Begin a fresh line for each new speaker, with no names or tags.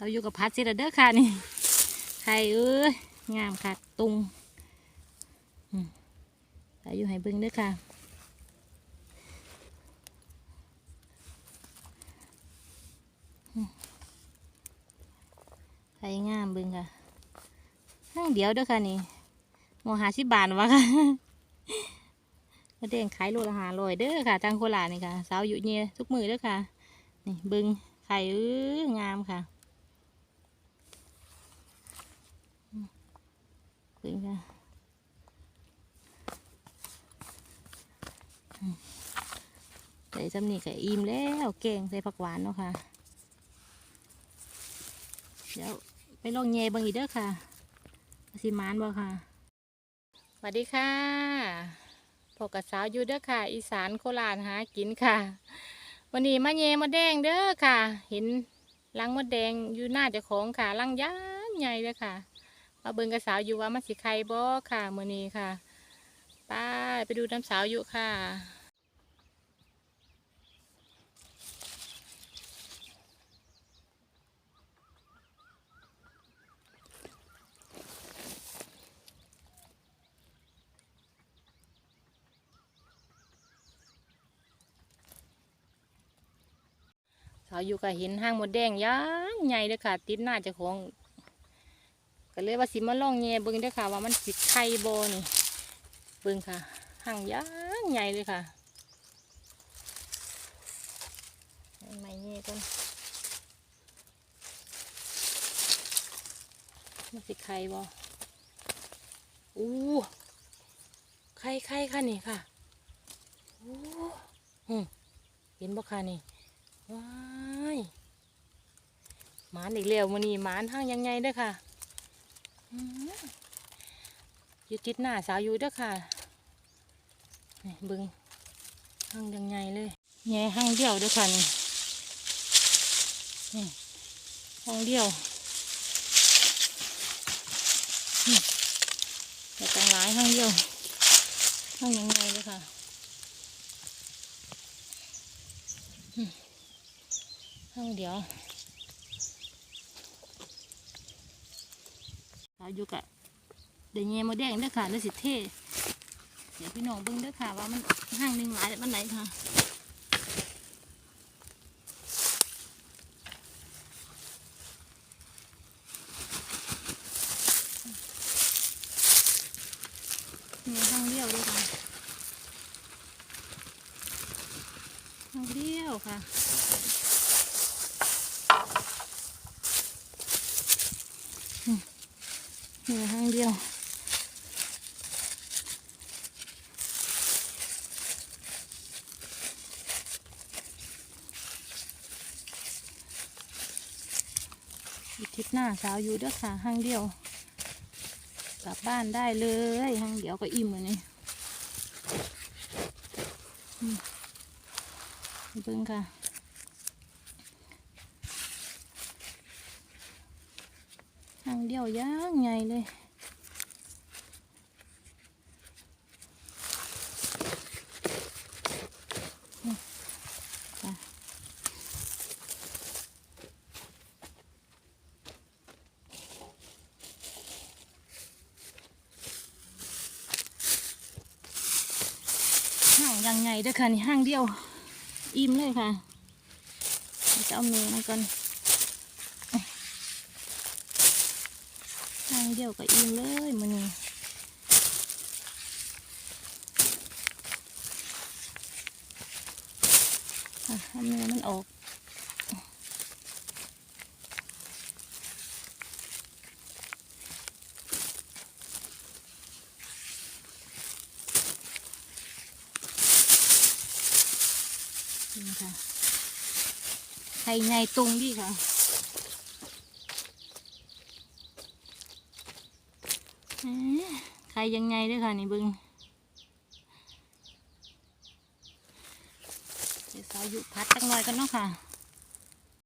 เราอยู่กับพัดสิละเด้อค่ะนี่ไข่เอ้ยงามค่ะตุงเราอยู่ให้เบิ่งเด้อค่ะไข่งามเบิ่งค่ะห้างเดียวเด้อค่ะนี่โมหาสิบาทวะค่ะกระเด้งขายโลละหาลอยเด้อค่ะทางโคราชนี่ค่ะสาวอยู่เนี่ยทุกมือเด้อค่ะ นี่เบึงไข่เอ้องามค่ะอืม เบึงค่ะใส่จำนี่ไก่อิ่มแล้วแกงใส่ผักหวานเนาะค่ะ เดี๋ยวไปลองเย่บางอีกเด้อค่ะสิมานบ่ค่ะสวัสดีค่ะพบกับสาวอยู่เด้อค่ะ อีสานโคราชหากินค่ะ วันนี้มาเยมดแดงเด้อค่ะ เห็นลังมดแดงอยู่หน้าเจ้าของค่ะลังย้านใหญ่เลยค่ะ มาเบิ่งกับสาวอยู่ว่ามันสิไข่บ่ค่ะมื้อนี้ค่ะไปไปดูน้ำสาวอยู่ค่ะสาวอยู่กับเห็นห้างมดแดงย้านใหญ่เลยค่ะ ติดหน้าเจ้าของ ก็เลยว่าสิมาลองแง่เบิ่งเด้อค่ะ ว่ามันสิไข่บ่นี่เบิ่งค่ะห้างย้านใหญ่เลยค่ะให้ไม่แง่ก่อนมันสิไข่บ่อู้ไข่ไข่ค่ะนี่ค่ะอู้หูเห็นบ่ค่ะนี่ว้ายหมานอีกแล้วมันนี่หมานห้างยังไงเด้อค่ะ อยู่ติดหน้าสาวอยู่เด้อค่ะนี่บึงห้างยังไงเลยแง่ห้างเดียวเด้อค่ะนี่นี่ห้างเดียวแต่ตังหลายห้างเดียวห้างยังไงเลยค่ะห้องเดียวเรา อยู่กับเดี๋ยวเงี้ยโมแดงเด้อค่ะเด้อสิเท่เดี๋ยวพี่น้องเบิ่งเด้อค่ะ ว่ามันห้างหนึ่งหลายมันไหนค่ะนี่ห้างเดียวด้วยค่ะห้างเดียวค่ะ เหลือห้างเดียวอีกทิศหน้าสาวอยู่เด้อค่ะห้างเดียว กลับบ้านได้เลยห้างเดียวก็อิ่มเลยนี่อืมเบิ่งค่ะางเดียวย่างใหญ่เลยห้างยังไงเด้อค่ะนี่ห้างเดียว อิ่มเลยค่ะจะเอาเมย์มาก่อนางเดียวกับอิ่มเลยมันนี่อะเอาเนื้อมันออกนี่ค่ะไข่ใหญ่ตรงดีค่ะ เอ๊ะ ใครยังไงด้วยค่ะนี่บึงเดี๋ยวสาวอยู่พัดจังหน่อยกันเนาะค่ะ